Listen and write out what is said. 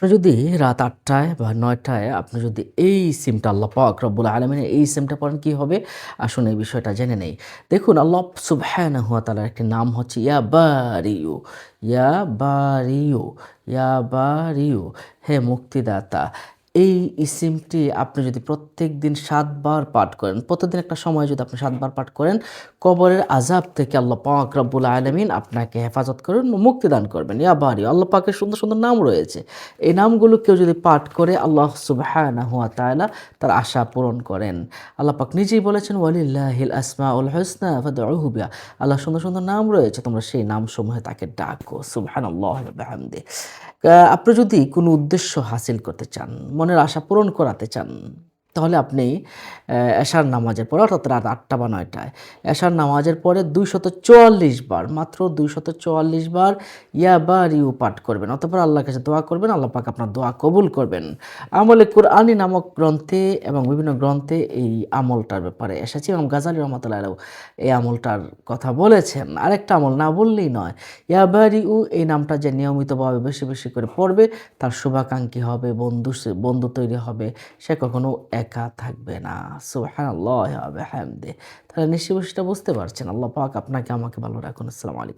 আপনি যদি রাত আটটায় বা নয়টায় আপনি যদি এই সিমটা আল্লাহ পাক রব্বুল আলমিনের এই সিমটা পড়েন, কী হবে? আসুন এই বিষয়টা জেনে নেই। দেখুন, আল্লাহ সুবহানাহু হুয়া তালার একটি নাম হচ্ছে ইয়া বারিউ ইয়া বারিউ ইয়া বারিউ হে মুক্তিদাতা এই ইসিমটি আপনি যদি প্রত্যেক দিন সাতবার পাঠ করেন প্রতিদিন একটা সময় যদি আপনি সাতবার পাঠ করেন, কবরের আজাব থেকে আল্লাহ পাক রব্বুল আলমিন আপনাকে হেফাজত করবেন মুক্তি দান করবেন। ইয়া বাড়ি আল্লাহ পাকের সুন্দর সুন্দর নাম রয়েছে। এই নামগুলো কেউ যদি পাঠ করে, আল্লাহ সুবহানা হুয়া তাআলা তার আশা পূরণ করেন। আল্লাহ পাক নিজেই বলেছেন, ওয়ালিল্লাহিল আসমা উল হোসনা আল্লাহ সুন্দর সুন্দর নাম রয়েছে, তোমরা সেই নামসমূহে তাকে ডাকো। সুবহানাল্লাহ বিহামদি আপনি যদি কোনো উদ্দেশ্য হাসিল করতে চান মনের আশা পূরণ করাতে চান তাহলে আপনি এশার নামাজের পরে, অর্থাৎ রাত আটটা বা নয়টায়, এশার নামাজের পরে দুইশত চুয়াল্লিশ বার, মাত্র দুইশত চুয়াল্লিশ বার ইয়া বা রিউ পাঠ করবেন, অতপর আল্লাহর কাছে দোয়া করবেন, আল্লাহ পাক আপনার দোয়া কবুল করবেন। আমলে কুরআনি নামক গ্রন্থে এবং বিভিন্ন গ্রন্থে এই আমলটার ব্যাপারে এসেছে। এবং গাজালি রহমতুল্লাহ এই আমলটার কথা বলেছেন। আরেকটা আমল না বললেই নয়, ইয়াবারি উ এই নামটা যে নিয়মিতভাবে বেশি বেশি করে পড়বে, তার শুভাকাঙ্ক্ষী হবে বন্ধু বন্ধু তৈরি হবে, সে কখনো একা থাকবে না। সুবহানাল্লাহ হবে হ্যামদে তাহলে নিশ্চয় সেটা বুঝতে পারছেন। আল্লাহ পাক আপনাকে, আমাকে ভালো রাখুন। আসসালামু